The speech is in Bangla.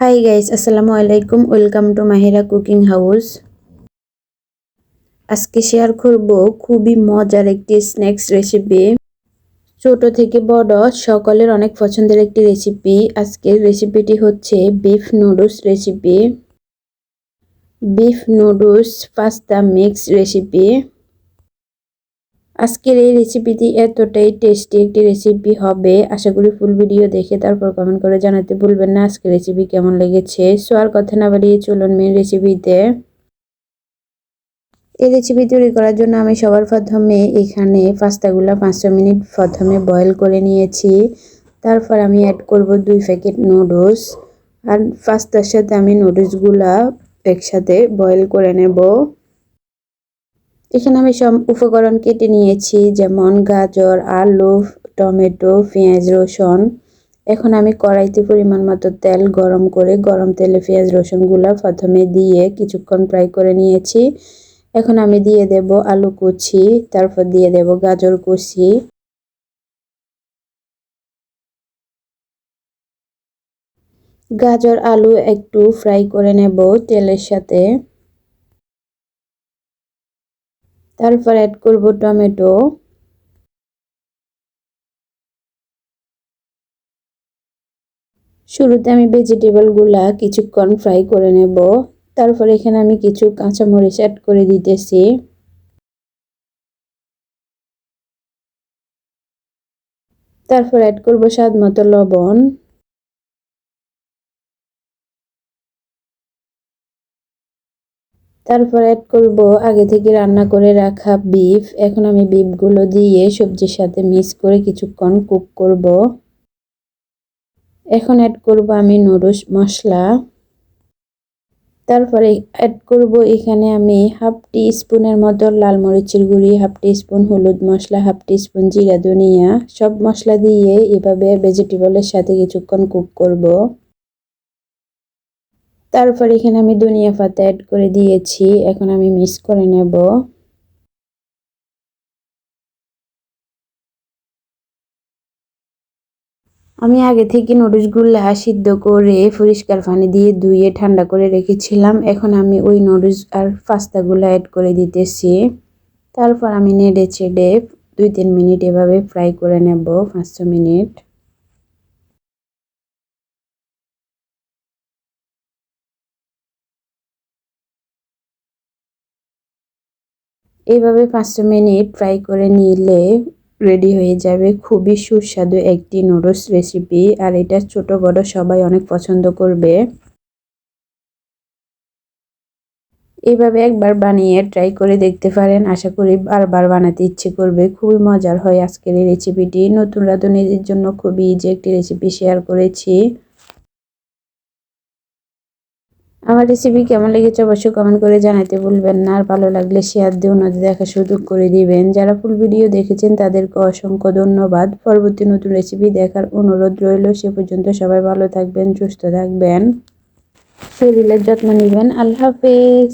হাই গাইস আসসালামু আলাইকুম welcome to Mahira cooking house আজকে শেয়ার করব খুবই মজার একটি স্ন্যাক্স রেসিপি ছোট থেকে বড় সকলের অনেক পছন্দের একটি রেসিপি আজকের রেসিপিটি হচ্ছে beef noodles recipe beef noodles pasta mix recipe আজকের এই রেসিপিটি এতটাই টেস্টি একটি রেসিপি হবে। আশা করি ফুল ভিডিও দেখে তারপর কমেন্ট করে জানাতে ভুলবেন না আজকের রেসিপি কেমন লেগেছে। সো আর কথা না বাড়িয়ে চলুন মেন রেসিপিতে এই রেসিপি তৈরি করার জন্য আমি সবার প্রথমে এখানে পাস্তাগুলো পাঁচশো মিনিট প্রথমে বয়েল করে নিয়েছি। তারপর আমি অ্যাড করব দুই প্যাকেট নুডলস আর পাস্তার সাথে আমি নুডলসগুলা একসাথে বয়েল করে নেব। এখানে আমি সব উপকরণ কেটে নিয়েছি, যেমন গাজর, আলু, টমেটো, পেঁয়াজ, রসুন। এখন আমি কড়াইতে পরিমাণ মতো তেল গরম করে গরম তেলে পেঁয়াজ রসুনগুলো প্রথমে দিয়ে কিছুক্ষণ ফ্রাই করে নিয়েছি। এখন আমি দিয়ে দেব আলু কুচি, তারপর দিয়ে দেব গাজর কুচি। গাজর, আলু একটু ফ্রাই করে নেব তেলের সাথে। তারপর অ্যাড করব টমেটো। শুরুতে আমি ভেজিটেবলগুলা কিছুক্ষণ ফ্রাই করে নেব। তারপর এখানে আমি কিছু কাঁচামরিচ অ্যাড করে দিতেছি। তারপর অ্যাড করব স্বাদ মতো লবণ। তারপর অ্যাড করব আগে থেকে রান্না করে রাখা বিফ এখন আমি বিফগুলো দিয়ে সবজির সাথে মিক্স করে কিছুক্ষণ কুক করব। এখন অ্যাড করব আমি নুডলস মশলা। তারপরে অ্যাড করব এখানে আমি হাফ টি স্পুনের মতো লাল মরিচের গুঁড়ি হাফ টি স্পুন হলুদ মশলা হাফ টি স্পুন জিরা ধনিয়া। সব মশলা দিয়ে এভাবে ভেজিটেবলের সাথে কিছুক্ষণ কুক করব। তারপর এখানে আমি ধনিয়া পাতা অ্যাড করে দিয়েছি। এখন আমি মিক্স করে নেব। আমি আগে থেকে নুডলসগুলো সিদ্ধ করে পরিষ্কার পানি দিয়ে ধুয়ে ঠান্ডা করে রেখেছিলাম। এখন আমি ওই নুডলস আর পাস্তাগুলো অ্যাড করে দিতেছি। তারপর আমি নেড়ে চেড়ে দুই তিন মিনিট এভাবে ফ্রাই করে নেব পাঁচশো মিনিট। এইভাবে পাঁচশো মিনিট ফ্রাই করে নিলে রেডি হয়ে যাবে। খুবই সুস্বাদু একটি নুডলস রেসিপি আর এটা ছোট, বড় সবাই অনেক পছন্দ করবে। এইভাবে একবার বানিয়ে ট্রাই করে দেখতে পারেন। আশা করি বারবার বানাতে ইচ্ছে করবে। খুবই মজার হয় আজকের এই রেসিপিটি নতুন রাঁধুনিদের জন্য খুবই ইজি একটি রেসিপি শেয়ার করেছি। আমার রেসিপি কেমন লেগেছে অবশ্যই কমেন্ট করে জানাতে ভুলবেন না। আর ভালো লাগলে শেয়ার দিয়ে ওনাদের দেখা সুযোগ করে দিবেন। যারা ফুল ভিডিও দেখেছেন, তাদেরকে অসংখ্য ধন্যবাদ। পরবর্তী নতুন রেসিপি দেখার অনুরোধ রইল। সে পর্যন্ত সবাই ভালো থাকবেন, সুস্থ থাকবেন। শরীরের যত্ন নেবেন। আল্লাহ হাফেজ।